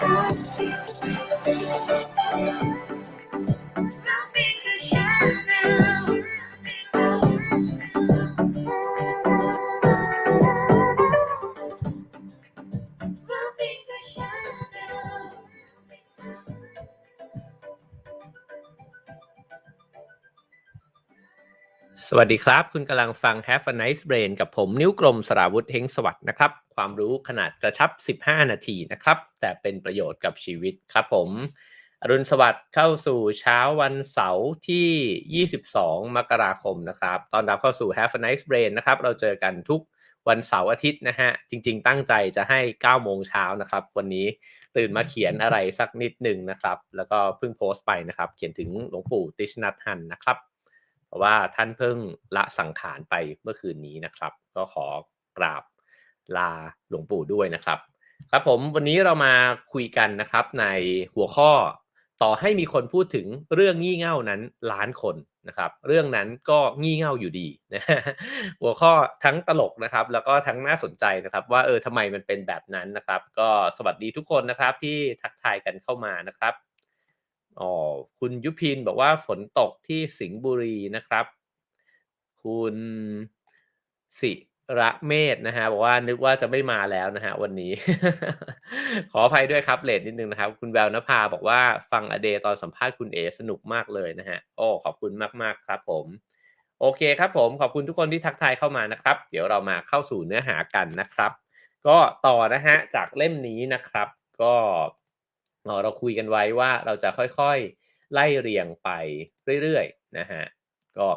Thank you. วัสดีครับ คุณกำลังฟัง Have a nice brain กับผมนิ้วกลมสราวุธเฮงสวัสด์นะครับ ความรู้ขนาดกระชับ 15 นาทีนะครับ แต่เป็นประโยชน์กับชีวิตครับผม อรุณสวัสดิ์เข้าสู่เช้าวันเสาร์ที่ 22 มกราคมนะครับ ตอนรับเข้าสู่ Have a nice brain นะครับ เราเจอกันทุกวันเสาร์อาทิตย์นะฮะ จริง ๆ ตั้งใจจะให้ 9 โมงเช้านะครับ วันนี้ตื่นมาเขียนอะไรสักนิดหนึ่งนะครับ แล้วก็เพิ่งโพสต์ไปนะครับ เขียนถึงหลวงปู่ติชนัทหันนะครับ เพราะว่าท่านเพิ่งละสังขารไปเมื่อคืนนี้นะครับ ก็ขอกราบลาหลวงปู่ด้วยนะครับ ครับผมวันนี้เรามาคุยกันนะครับในหัวข้อต่อให้มีคนพูดถึงเรื่องงี่เง่านั้นล้านคนนะครับเรื่องนั้นก็งี่เง่าอยู่ดีนะหัวข้อทั้งตลกนะครับ แล้วก็ทั้งน่าสนใจนะครับ ว่าเออทำไมมันเป็นแบบนั้นนะครับ ก็สวัสดีทุกคนนะครับที่ทักทายกันเข้ามานะครับ อ๋อคุณยุพินบอกว่าฝนตกที่สิงห์บุรีนะครับ คุณสิระเมธนะฮะบอกว่านึกว่าจะไม่มาแล้วนะฮะวันนี้ ขออภัยด้วยครับเลทนิดนึงนะครับ คุณแววนภาบอกว่าฟังอเดตอนสัมภาษณ์คุณเอสนุกมากเลยนะฮะโอ้ขอบคุณมากๆครับผม โอเคครับผมขอบคุณทุกคนที่ทักทายเข้ามานะครับ เดี๋ยวเรามาเข้าสู่เนื้อหากันนะครับ ก็ต่อนะฮะจากเล่มนี้นะครับ ก็ เอ่อเราคุยกันไว้ว่าเราจะค่อยๆไล่เรียงไปเรื่อยๆนะฮะก็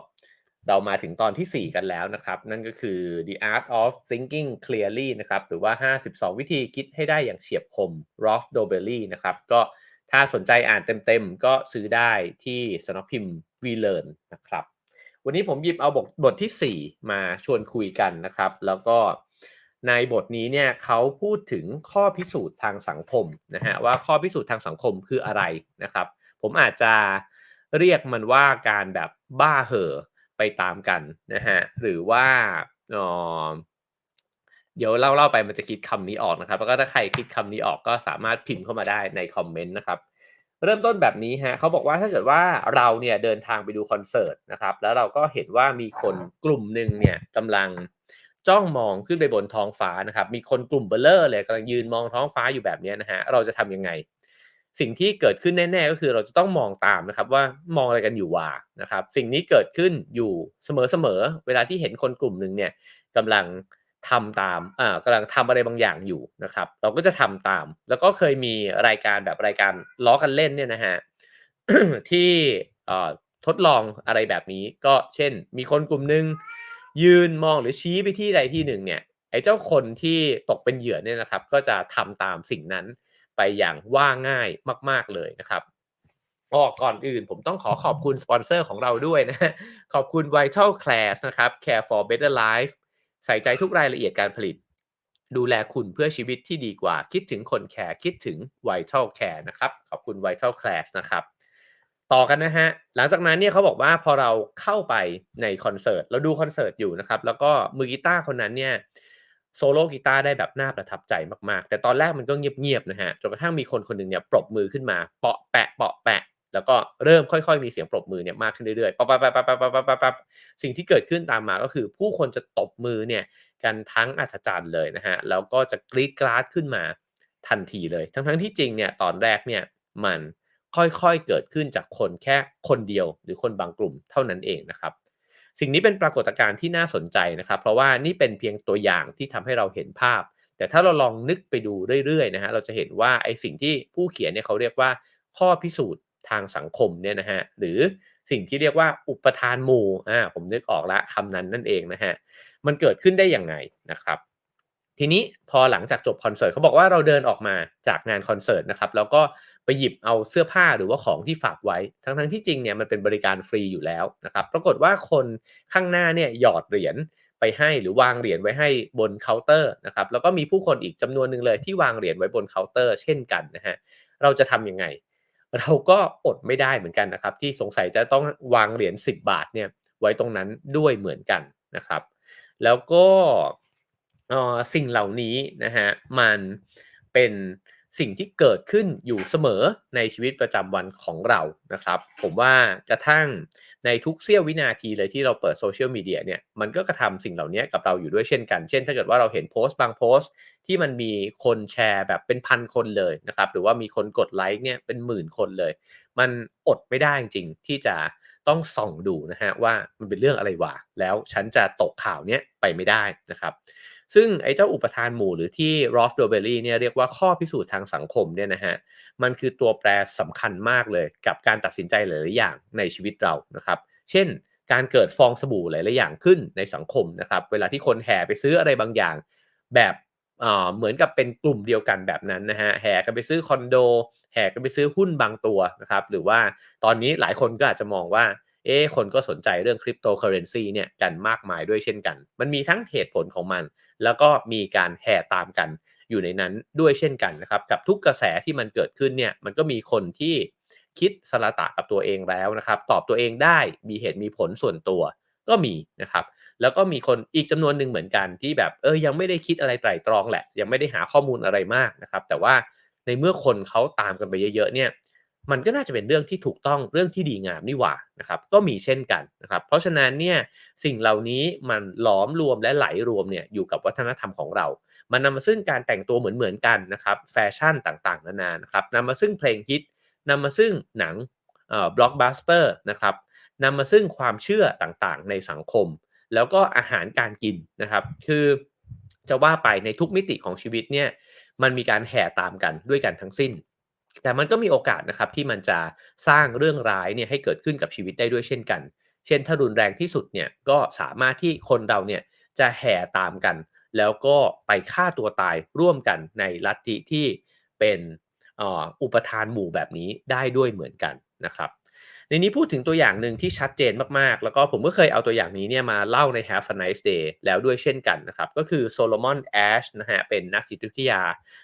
เรามาถึงตอนทีสี่ 4 กันแล้วนะครับ นั่นก็คือ The Art of Thinking Clearly นะครับหรือว่า 52 วิธีคิดให้ได้อย่างเฉียบคม Rolf d o b e l l y นะครับก็ถ้าสนใจอ่านเต็มๆ ก็ซื้อได้ที่สนักพิมพ์ We Learn นะครับ วันนี้ผมหยิบเอาบทบทที่ 4 มาชวนคุยกันนะครับ แล้วก็ ในบทนี้เนี่ยเขาพูดถึงข้อพิสูจน์ทางสังคมนะฮะว่าข้อพิสูจน์ทางสังคมคืออะไรนะครับ ผมอาจจะเรียกมันว่าการแบบบ้าเห่อไปตามกันนะฮะหรือว่าเอ่อเดี๋ยวเล่าเล่าไปมันจะคิดคำนี้ออกนะครับ แล้วก็ถ้าใครคิดคำนี้ออกก็สามารถพิมพ์เข้ามาได้ในคอมเมนต์นะครับเริ่มต้นแบบนี้ฮะเขาบอกว่าถ้าเกิดว่าเราเนี่ยเดินทางไปดูคอนเสิร์ตนะครับแล้วเราก็เห็นว่ามีคนกลุ่มหนึ่งเนี่ยกำลัง จ้องมองขึ้นไปบนท้องฟ้านะครับ มีคนกลุ่มเบลเลอร์เลยกำลังยืนมองท้องฟ้าอยู่แบบนี้นะฮะ เราจะทำยังไง สิ่งที่เกิดขึ้นแน่ ๆ ก็คือเราจะต้องมองตามนะครับ ว่ามองอะไรกันอยู่ว่านะครับ สิ่งนี้เกิดขึ้นอยู่เสมอๆ เวลาที่เห็นคนกลุ่มหนึ่งเนี่ยกำลังทำตามอ่ากำลังทำอะไรบางอย่างอยู่นะครับ เราก็จะทำตาม แล้วก็เคยมีรายการแบบรายการล้อกันเล่นเนี่ยนะฮะที่อ่อทดลองอะไรแบบนี้ก็เช่น มีคนกลุ่มหนึ่ง ยืนมองหรือชี้ไปที่ใดที่หนึ่งเนี่ยไอ้เจ้าคนที่ตกเป็นเหยื่อเนี่ยนะครับ ก็จะทำตามสิ่งนั้นไปอย่างว่าง่ายมาก ๆเลยนะครับออก่อนอื่นผมต้องขอขอบคุณสปอนเซอร์ของเราด้วยนะ ขอบคุณ Vital Class นะครับ Care for Better Life ใส่ใจทุกรายละเอียดการผลิต ดูแลคุณเพื่อชีวิตที่ดีกว่า คิดถึงคนแคร์คิดถึง Vital Care นะครับ ขอบคุณ Vital Class นะครับ ต่อกันนะฮะ หลังจากนั้นเนี่ยเขาบอกว่าพอเราเข้าไปในคอนเสิร์ตเราดูคอนเสิร์ตอยู่นะครับ แล้วก็มือกีตาร์คนนั้นเนี่ยโซโล่กีตาร์ได้แบบน่าประทับใจมากๆ แต่ตอนแรกมันก็เงียบๆนะฮะจนกระทั่งมีคนคนหนึ่งเนี่ยปรบมือขึ้นมาเปาะแปะเปาะแปะ แล้วก็เริ่มค่อยๆ มีเสียงปรบมือเนี่ยมากขึ้นเรื่อยๆปั๊บปั๊บปั๊บปั๊ปั๊ปั๊บปั๊บสิ่งที่เกิดขึ้นตามมาก็คือ ผู้คนจะตบมือเนี่ยกันทั้งอัศจรรย์เลยนะฮะแล้วก็จะกรี๊ดกราดขึ้นมาทันทีเลย ทั้งๆที่จริงเนี่ยตอนแรกเนี่ยมัน ค่อยๆเกิดขึ้นจากคนแค่คนเดียวหรือคนบางกลุ่มเท่านั้นเองนะครับ สิ่งนี้เป็นปรากฏการณ์ที่น่าสนใจนะครับ เพราะว่านี่เป็นเพียงตัวอย่างที่ทำให้เราเห็นภาพ แต่ถ้าเราลองนึกไปดูเรื่อยๆนะฮะเราจะเห็นว่าไอ้สิ่งที่ผู้เขียนเนี่ยเขาเรียกว่าข้อพิสูจน์ทางสังคมเนี่ยนะฮะหรือสิ่งที่เรียกว่าอุปทานหมู่อ่าผมนึกออกละคำนั้นนั่นเองนะฮะมันเกิดขึ้นได้อย่างไงนะครับ ทีนี้พอหลังจากจบคอนเสิร์ตเขาบอกว่าเราเดินออกมาจากงานคอนเสิร์ตนะครับแล้วก็ ไปหยิบเอาเสื้อผ้าหรือว่าของที่ฝากไว้ ทั้งๆที่จริงเนี่ยมันเป็นบริการฟรีอยู่แล้วนะครับปรากฏว่าคนข้างหน้าเนี่ยหยอดเหรียญไปให้หรือวางเหรียญไว้ให้บนเคาน์เตอร์นะครับแล้วก็มีผู้คนอีกจำนวนหนึ่งเลยที่วางเหรียญไว้บนเคาน์เตอร์ เช่นกันนะฮะเราจะทำยังไง เราก็อดไม่ได้เหมือนกันนะครับ ที่สงสัยจะต้องวางเหรียญ10 บาทเนี่ยไว้ตรงนั้นด้วยเหมือนกันนะครับ แล้วก็อ่อสิ่งเหล่านี้นะฮะมันเป็น สิ่งที่เกิดขึ้นอยู่เสมอในชีวิตประจำวันของเรานะครับ ผมว่ากระทั่งในทุกเสี้ยววินาทีเลยที่เราเปิดโซเชียลมีเดียเนี่ยมันก็กระทำสิ่งเหล่านี้กับเราอยู่ด้วยเช่นกัน เช่น ถ้าเกิดว่าเราเห็นโพสต์บางโพสต์ ที่มันมีคนแชร์แบบเป็นพันคนเลยนะครับ หรือว่ามีคนกดไลค์เนี่ยเป็นหมื่นคนเลย มันอดไม่ได้จริงๆที่จะต้องส่องดูนะฮะว่ามันเป็นเรื่องอะไรวะแล้วฉันจะตกข่าวเนี้ยไปไม่ได้นะครับ ซึ่งไอ้เจ้าอุปทานหมู่หรือที่รอสโดเบลลี่เนี่ยเรียกว่าข้อพิสูจน์ทางสังคมเนี่ยนะฮะมันคือตัวแปรสำคัญมากเลยกับการตัดสินใจหลาย ๆ อย่างในชีวิตเรานะครับ เช่น การเกิดฟองสบู่หลาย ๆ อย่างขึ้นในสังคมนะครับเวลาที่คนแห่ไปซื้ออะไรบางอย่าง แบบเอ่อเหมือนกับเป็นกลุ่มเดียวกันแบบนั้นนะฮะแห่กันไปซื้อคอนโดแห่กันไปซื้อหุ้นบางตัวนะครับหรือว่าตอนนี้หลายคนก็อาจจะมองว่า เอ๊คนก็สนใจเรื่องคริปโตเคอเรนซีเนี่ยกันมากมายด้วยเช่นกัน มันมีทั้งเหตุผลของมัน แล้วก็มีการแห่ตามกันอยู่ในนั้นด้วยเช่นกันนะครับ กับทุกกระแสที่มันเกิดขึ้นเนี่ยมันก็มีคนที่คิดสละตะกับตัวเองแล้วนะครับ ตอบตัวเองได้มีเหตุมีผลส่วนตัวก็มีนะครับแล้วก็มีคนอีกจำนวนหนึ่งเหมือนกันที่แบบเออยังไม่ได้คิดอะไรไตร่ตรองแหละ ยังไม่ได้หาข้อมูลอะไรมากนะครับ แต่ว่าในเมื่อคนเขาตามกันไปเยอะๆเนี่ย มันก็น่าจะเป็นเรื่องที่ถูกต้องเรื่องที่ดีงามนี่หว่านะครับก็มีเช่นกันนะครับเพราะฉะนั้นเนี่ยสิ่งเหล่านี้มันหลอมรวมและไหลรวมเนี่ยอยู่กับวัฒนธรรมของเรา มันนำมาซึ่งการแต่งตัวเหมือนๆกันนะครับแฟชั่นต่างๆ นานานะครับนำมาซึ่งเพลงฮิตนำมาซึ่งหนังเอ่อบล็อกบัสเตอร์นะครับนำมาซึ่งความเชื่อต่างๆ ในสังคม แล้วก็อาหารการกินนะครับคือจะว่าไปในทุกมิติของชีวิตเนี่ยมันมีการแห่ตามกันด้วยกันทั้งสิ้น แต่มันก็มีโอกาสนะครับที่มันจะสร้างเรื่องร้ายเนี่ยให้เกิดขึ้นกับชีวิตได้ด้วยเช่นกัน เช่นถ้ารุนแรงที่สุดเนี่ยก็สามารถที่คนเราเนี่ยจะแห่ตามกัน แล้วก็ไปฆ่าตัวตายร่วมกันในลัทธิที่เป็นอุปทานหมู่แบบนี้ได้ด้วยเหมือนกันนะครับ ในนี้พูดถึงตัวอย่างหนึ่งที่ชัดเจนมากๆ แล้วก็ผมก็เคยเอาตัวอย่างนี้เนี่ยมาเล่าใน Have a Nice Day แล้วด้วยเช่นกันนะครับ ก็คือโซโลมอนแอชนะฮะเป็นนักจิตวิทยา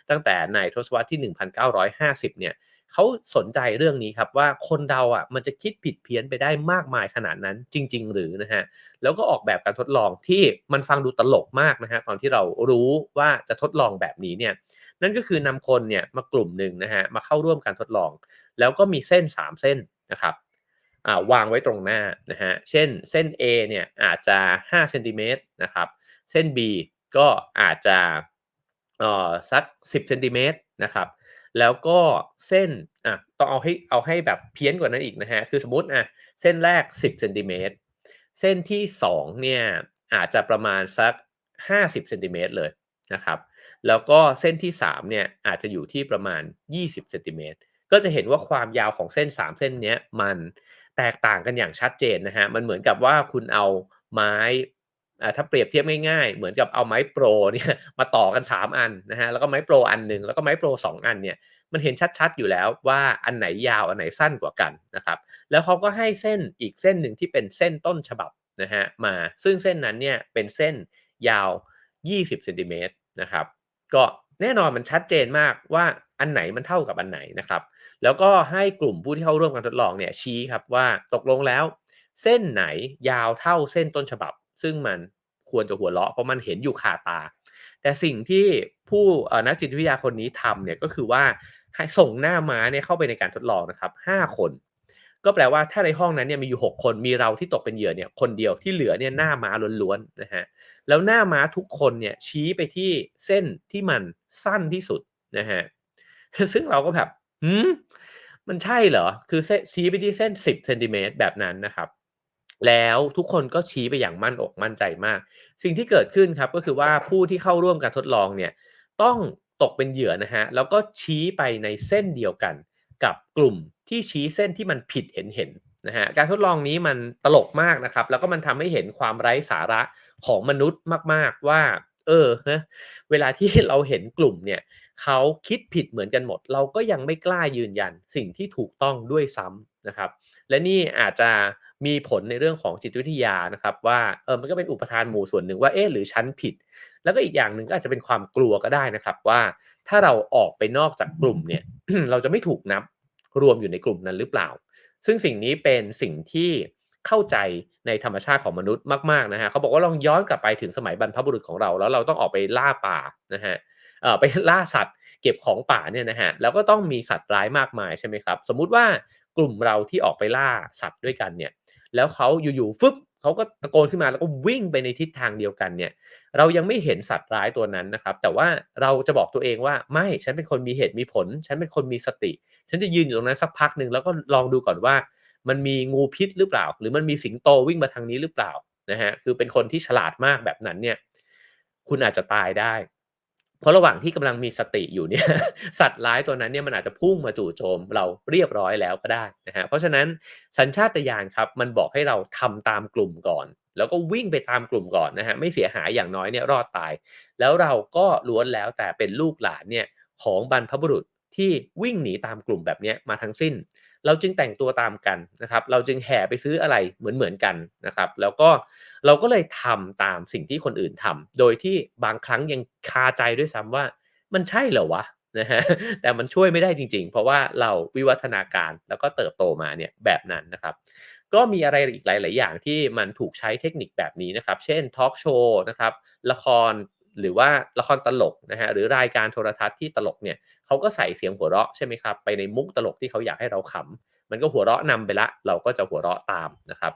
ตั้งแต่ในทศวรรษที่ 1950 เนี่ยเขาสนใจเรื่องนี้ครับว่าคนเราอะมันจะคิดผิดเพี้ยนไปได้มากมายขนาดนั้นจริง ๆ หรือนะฮะแล้วก็ออกแบบการทดลองที่มันฟังดูตลกมากนะฮะตอนที่เรารู้ว่าจะทดลองแบบนี้เนี่ยนั่นก็คือนำคนเนี่ยมากลุ่มหนึ่งนะฮะมาเข้าร่วมการทดลอง แล้วก็มีเส้น 3 เส้นนะครับ วางไว้ตรงหน้านะฮะเช่นเส้น A เนี่ยอาจจะ5เซนติเมตรนะครับเส้น B ก็อาจจะสัก 10เซนติเมตรนะครับแล้วก็เส้นอะต้องเอาให้เอาให้แบบเพี้ยนกว่านั้นอีกนะฮะคือสมมติอะเส้นแรก 10เซนติเมตรเส้นที่2เนี่ยอาจจะประมาณสัก 50เซนติเมตรเลยนะครับแล้วก็เส้นที่3เนี่ยอาจจะอยู่ที่ประมาณ 20เซนติเมตรก็จะเห็นว่าความยาวของเส้น 3 เส้นนี้มัน แตกต่างกันอย่างชัดเจนนะฮะมันเหมือนกับว่าคุณเอาไม้ถ้าเปรียบเทียบง่ายๆ เหมือนกับเอาไม้โปรเนี่ยมาต่อกัน 3 อันนะฮะแล้วก็ไม้โปรอันหนึ่งแล้วก็ไม้โปร 2 อันเนี่ยมันเห็นชัดๆ อยู่แล้วว่าอันไหนยาวอันไหนสั้นกว่ากันนะครับแล้วเขาก็ให้เส้นอีกเส้นหนึ่งที่เป็นเส้นต้นฉบับนะฮะมาซึ่งเส้นนั้นเนี่ยเป็นเส้นยาว 20เซนติเมตรนะครับก็แน่นอนมันชัดเจนมากว่าอันไหนมันเท่ากับอันไหนนะครับ แล้วก็ให้กลุ่มผู้ที่เข้าร่วมการทดลองเนี่ยชี้ครับว่าตกลงแล้ว เส้นไหนยาวเท่าเส้นต้นฉบับ ซึ่งมันควรจะหัวเราะเพราะมันเห็นอยู่คาตา แต่สิ่งที่ผู้นักจิตวิทยาคนนี้ทำเนี่ยก็คือว่าให้ส่งหน้าม้าเนี่ยเข้าไปในการทดลองนะครับ5คน ก็แปลว่าถ้าในห้องนั้นเนี่ยมีอยู่ 6 คนมีเราที่ตกเป็นเหยื่อเนี่ยคนเดียวที่เหลือเนี่ยหน้าม้าล้วนๆนะฮะแล้วหน้าม้าทุกคนเนี่ยชี้ไปที่เส้นที่มันสั้นที่สุดนะฮะซึ่งเราก็แบบ หืมมันใช่เหรอ คือชี้ไปที่เส้น 10เซนติเมตรแบบนั้นนะครับ แล้วทุกคนก็ชี้ไปอย่างมั่นอกมั่นใจมาก สิ่งที่เกิดขึ้นครับก็คือว่าผู้ที่เข้าร่วมการทดลองเนี่ยต้องตกเป็นเหยื่อนะฮะ แล้วก็ชี้ไปในเส้นเดียวกันกับกลุ่มที่ชี้เส้นที่มันผิดเห็นเห็นนะฮะ การทดลองนี้มันตลกมากนะครับ แล้วก็มันทำให้เห็นความไร้สาระของมนุษย์มาก ๆว่า เออนะเวลาที่เราเห็นกลุ่มเนี่ย เขาคิดผิดเหมือนกันหมด เราก็ยังไม่กล้ายืนยันสิ่งที่ถูกต้องด้วยซ้ำนะครับ และนี่อาจจะมีผลในเรื่องของจิตวิทยานะครับ ว่าเออมันก็เป็นอุปทานหมู่ส่วนหนึ่งว่าเอ๊ะหรือฉันผิด แล้วก็อีกอย่างหนึ่งก็อาจจะเป็นความกลัวก็ได้นะครับ ว่าถ้าเราออกไปนอกจากกลุ่มเนี่ย เราจะไม่ถูกนับรวมอยู่ในกลุ่มนั้นหรือเปล่า ซึ่งสิ่งนี้เป็นสิ่งที่เข้าใจในธรรมชาติของมนุษย์มากๆนะฮะเขาบอกว่าลองย้อนกลับไปถึงสมัยบรรพบุรุษของเรา แล้วเราต้องออกไปล่าป่านะฮะ ไปล่าสัตว์เก็บของป่าเนี่ยนะฮะแล้วก็ต้องมีสัตว์ร้ายมากมายใช่ไหมครับ สมมุติว่ากลุ่มเราที่ออกไปล่าสัตว์ด้วยกันเนี่ยแล้วเขาอยู่ๆฟึบเขาก็ตะโกนขึ้นมาแล้วก็วิ่งไปในทิศทางเดียวกันเนี่ยเรายังไม่เห็นสัตว์ร้ายตัวนั้นนะครับ แต่ว่าเราจะบอกตัวเองว่าไม่ฉันเป็นคนมีเหตุมีผล ฉันเป็นคนมีสติ ฉันจะยืนอยู่ตรงนั้นสักพักหนึ่งแล้วก็ลองดูก่อนว่า มันมีงูพิษหรือเปล่า หรือมันมีสิงโตวิ่งมาทางนี้หรือเปล่านะฮะคือเป็นคนที่ฉลาดมากแบบนั้นเนี่ยคุณอาจจะตายได้ เพราะระหว่างที่กำลังมีสติอยู่เนี่ยสัตว์ร้ายตัวนั้นเนี่ยมันอาจจะพุ่งมาจู่โจมเราเรียบร้อยแล้วก็ได้นะฮะเพราะฉะนั้นสัญชาตญาณครับมันบอกให้เราทำตามกลุ่มก่อน แล้วก็วิ่งไปตามกลุ่มก่อนนะฮะไม่เสียหายอย่างน้อยเนี่ยรอดตาย แล้วเราก็ล้วนแล้วแต่เป็นลูกหลานเนี่ยของบรรพบุรุษที่วิ่งหนีตามกลุ่มแบบนี้มาทั้งสิ้น เราจึงแต่งตัวตามกันนะครับ เราจึงแห่ไปซื้ออะไรเหมือนเหมือนๆกันนะครับ แล้วก็เราก็เลยทำตามสิ่งที่คนอื่นทำโดยที่บางครั้งยังคาใจด้วยซ้ำว่า มันใช่เหรอวะนะฮะแต่มันช่วยไม่ได้จริง ๆ เพราะว่าเราวิวัฒนาการแล้วก็เติบโตมาเนี่ยแบบนั้นนะครับ ก็มีอะไรอีกหลาย ๆ อย่างที่มันถูกใช้เทคนิคแบบนี้นะครับ เช่นทอล์กโชว์นะครับละคร หรือว่าละครตลกนะฮะหรือรายการโทรทัศน์ที่ตลกเนี่ยเขาก็ใส่เสียงหัวเราะใช่ไหมครับไปในมุกตลกที่เขาอยากให้เราขำมันก็หัวเราะนำไปละ เราก็จะหัวเราะตามนะครับ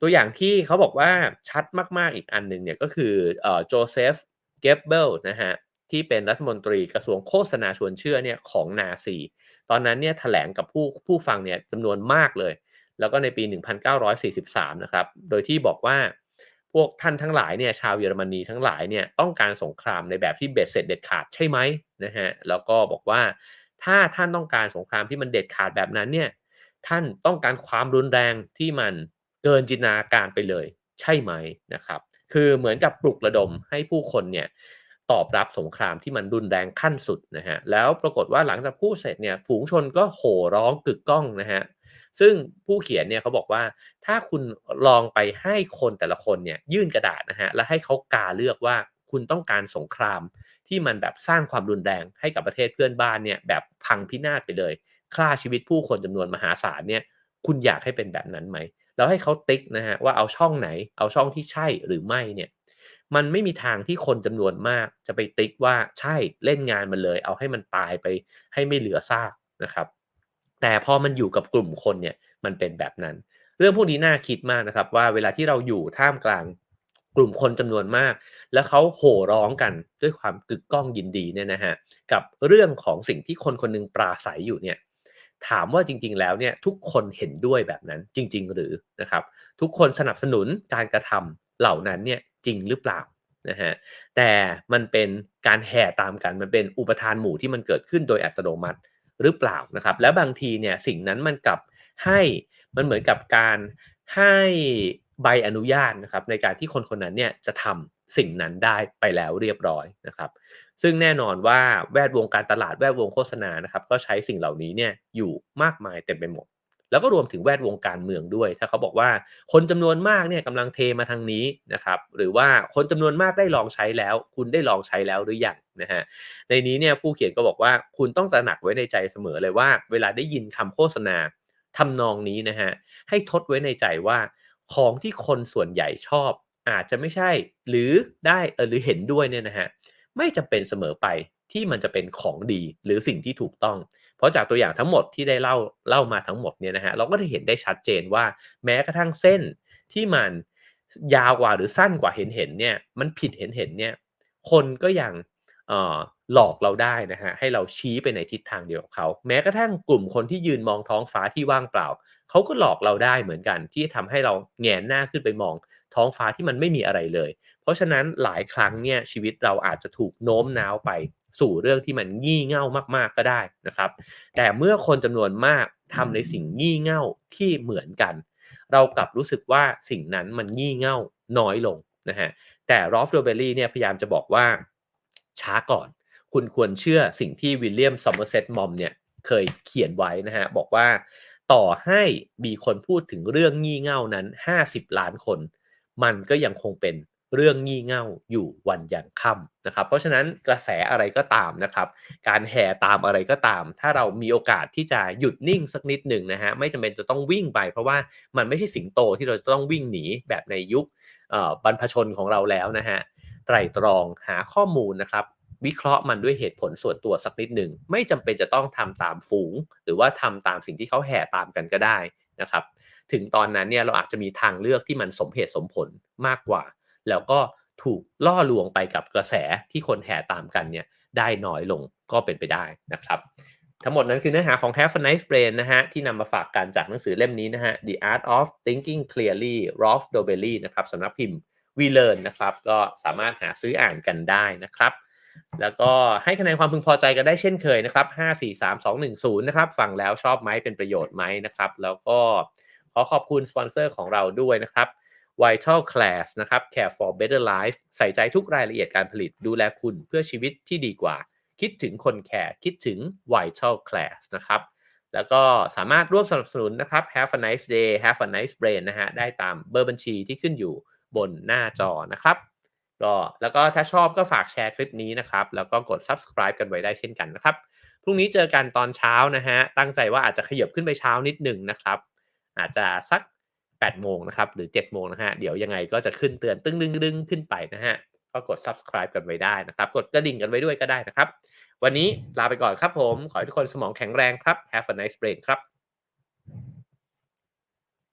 ตัวอย่างที่เขาบอกว่าชัดมากๆอีกอันหนึ่งเนี่ยก็คือเอ่อโจเซฟเกเบลนะฮะที่เป็นรัฐมนตรีกระทรวงโฆษณาชวนเชื่อเนี่ยของนาซีตอนนั้นเนี่ยแถลงกับผู้ผู้ฟังเนี่ยจำนวนมากเลย แล้วก็ในปี 1943 นะครับ โดยที่บอกว่า พวกท่านทั้งหลายเนี่ยชาวเยอรมนีทั้งหลายเนี่ยต้องการสงครามในแบบที่เบ็ดเสร็จเด็ดขาดใช่ไหมนะฮะแล้วก็บอกว่าถ้าท่านต้องการสงครามที่มันเด็ดขาดแบบนั้นเนี่ยท่านต้องการความรุนแรงที่มันเกินจินตนาการไปเลย ใช่ไหมนะครับ คือเหมือนกับปลุกระดมให้ผู้คนเนี่ย ตอบรับสงครามที่มันรุนแรงขั้นสุดนะฮะแล้วปรากฏว่าหลังจากพูดเสร็จเนี่ยฝูงชนก็โห่ร้องกึกก้องนะฮะซึ่งผู้เขียนเนี่ยเขาบอกว่าถ้าคุณลองไปให้คนแต่ละคนเนี่ยยื่นกระดาษนะฮะแล้วให้เขากาเลือกว่าคุณต้องการสงครามที่มันแบบสร้างความรุนแรงให้กับประเทศเพื่อนบ้านเนี่ยแบบพังพินาศไปเลยฆ่าชีวิตผู้คนจำนวนมหาศาลเนี่ยคุณอยากให้เป็นแบบนั้นไหมแล้วให้เขาติ๊กนะฮะว่าเอาช่องไหน เอาช่องที่ใช่หรือไม่เนี่ย มันไม่มีทางที่คนจำนวนมากจะไปติ๊กว่าใช่เล่นงานมันเลย เอาให้มันตายไปให้ไม่เหลือซากนะครับ แต่พอมันอยู่กับกลุ่มคนเนี่ยมันเป็นแบบนั้น เรื่องพวกนี้น่าคิดมากนะครับ ว่าเวลาที่เราอยู่ท่ามกลางกลุ่มคนจำนวนมาก แล้วเขาโห่ร้องกันด้วยความกึกก้องยินดีเนี่ยนะฮะกับเรื่องของสิ่งที่คนคนหนึงปราศัยอยู่เนี่ยถามว่าจริง ๆ แล้วเนี่ยทุกคนเห็นด้วยแบบนั้นจริง ๆ หรือนะครับ ทุกคนสนับสนุนการกระทำเหล่านั้นเนี่ย จริงหรือเปล่านะฮะแต่มันเป็นการแห่ตามกันมันเป็นอุปทานหมู่ที่มันเกิดขึ้นโดยอัตโนมัติหรือเปล่านะครับ แล้วบางทีเนี่ยสิ่งนั้นมันกลับให้มันเหมือนกับการให้ใบอนุญาตนะครับในการที่คนคนนั้นเนี่ยจะทำสิ่งนั้นได้ไปแล้วเรียบร้อยนะครับ ซึ่งแน่นอนว่าแวดวงการตลาดแวดวงโฆษณานะครับ ก็ใช้สิ่งเหล่านี้เนี่ยอยู่มากมายเต็มไปหมด แล้วก็รวมถึงแวดวงการเมืองด้วย ถ้าเขาบอกว่าคนจำนวนมากเนี่ยกำลังเทมาทางนี้นะครับ หรือว่าคนจำนวนมากได้ลองใช้แล้ว คุณได้ลองใช้แล้วหรือยังนะฮะ ในนี้เนี่ยผู้เขียนก็บอกว่าคุณต้องตระหนักไว้ในใจเสมอเลยว่า เวลาได้ยินคำโฆษณาทำนองนี้นะฮะ ให้ทดไว้ในใจว่า ของที่คนส่วนใหญ่ชอบ อาจจะไม่ใช่ หรือได้เออหรือเห็นด้วยเนี่ยนะฮะไม่จำเป็นเสมอไป ที่มันจะเป็นของดีหรือสิ่งที่ถูกต้อง เพราะจากตัวอย่างทั้งหมดที่ได้เล่าเล่ามาทั้งหมดเนี่ยนะฮะเราก็ได้เห็นได้ชัดเจนว่าแม้กระทั่งเส้นที่มันยาวกว่าหรือสั้นกว่าเห็นเห็นเนี่ยมันผิดเห็นเห็นเนี่ยคนก็ยังหลอกเราได้นะฮะให้เราชี้ไปในทิศทางเดียวกับเขา แม้กระทั่งกลุ่มคนที่ยืนมองท้องฟ้าที่ว่างเปล่า เขาก็หลอกเราได้เหมือนกันที่ทำให้เราแงนหน้าขึ้นไปมอง ท้องฟ้าที่มันไม่มีอะไรเลย เพราะฉะนั้นหลายครั้งเนี่ยชีวิตเราอาจจะถูกโน้มน้าวไปสู่เรื่องที่มันงี่เง่ามากๆก็ได้นะครับ แต่เมื่อคนจำนวนมากทำในสิ่งงี่เง่าที่เหมือนกัน เรากลับรู้สึกว่าสิ่งนั้นมันงี่เง่าน้อยลงนะฮะแต่รอฟโรเบลลี่เนี่ยพยายามจะบอกว่าช้าก่อน คุณควรเชื่อสิ่งที่วิลเลียมซอมเมอร์เซตมอมเนี่ยเคยเขียนไว้นะฮะบอกว่าต่อให้มีคนพูดถึงเรื่องงี่เง่านั้น 50 ล้านคน มันก็ยังคงเป็นเรื่องงี่เง่าอยู่วันยันค่ำนะครับ เพราะฉะนั้นกระแสอะไรก็ตามนะครับ การแห่ตามอะไรก็ตาม ถ้าเรามีโอกาสที่จะหยุดนิ่งสักนิดหนึ่งนะฮะไม่จำเป็นจะต้องวิ่งไป เพราะว่ามันไม่ใช่สิงโตที่เราจะต้องวิ่งหนีแบบในยุคบรรพชนของเราแล้วนะฮะไตรตรองหาข้อมูลนะครับ วิเคราะห์มันด้วยเหตุผลส่วนตัวสักนิดหนึ่งไม่จำเป็นจะต้องทำตามฝูง หรือว่าทำตามสิ่งที่เขาแห่ตามกันก็ได้นะครับ ถึงตอนนั้นเนี่ยเราอาจจะมีทางเลือกที่มันสมเหตุสมผลมากกว่า แล้วก็ถูกล่อลวงไปกับกระแสที่คนแห่ตามกันเนี่ยได้น้อยลงก็เป็นไปได้นะครับ ทั้งหมดนั้นคือเนื้อหาของ Have a Nice Brain นะฮะที่นำมาฝากกันจากหนังสือเล่มนี้นะฮะ The Art of Thinking Clearly Rolf Dobelli นะครับสำนักพิมพ์ We Learn นะครับก็สามารถหาซื้ออ่านกันได้นะครับแล้วก็ให้คะแนนความพึงพอใจกันได้เช่นเคยนะครับ 5 4 3 2 1 0 นะครับ ฟังแล้วชอบไหมเป็นประโยชน์ไหมนะครับ แล้วก็ ขอขอบคุณสปอนเซอร์ของเราด้วยนะครับ Vital Class นะครับ Care for Better Life ใส่ใจทุกรายละเอียดการผลิตดูแลคุณเพื่อชีวิตที่ดีกว่า คิดถึงคนแคร์คิดถึง Vital Class นะครับ แล้วก็สามารถร่วมสนับสนุนนะครับ Have a nice day Have a nice brain นะฮะได้ตามเบอร์บัญชีที่ขึ้นอยู่บนหน้าจอนะครับก็แล้วก็ถ้าชอบก็ฝากแชร์คลิปนี้นะครับ แล้วก็กด subscribe กันไว้ได้เช่นกันนะครับ พรุ่งนี้เจอกันตอนเช้านะฮะ ตั้งใจว่าอาจจะขยับขึ้นไปเช้านิดหนึ่งนะครับ อาจจะสัก8โมงนะครับหรือ7โมงนะฮะเดี๋ยวยังไงก็จะขึ้นเตือนตึ้งดึงดึงขึ้นไปนะฮะก็กด subscribe กันไว้ได้นะครับ กดกระดิ่งกันไว้ด้วยก็ได้นะครับ วันนี้ลาไปก่อนครับผม ขอให้ทุกคนสมองแข็งแรงครับ Have a nice break ครับ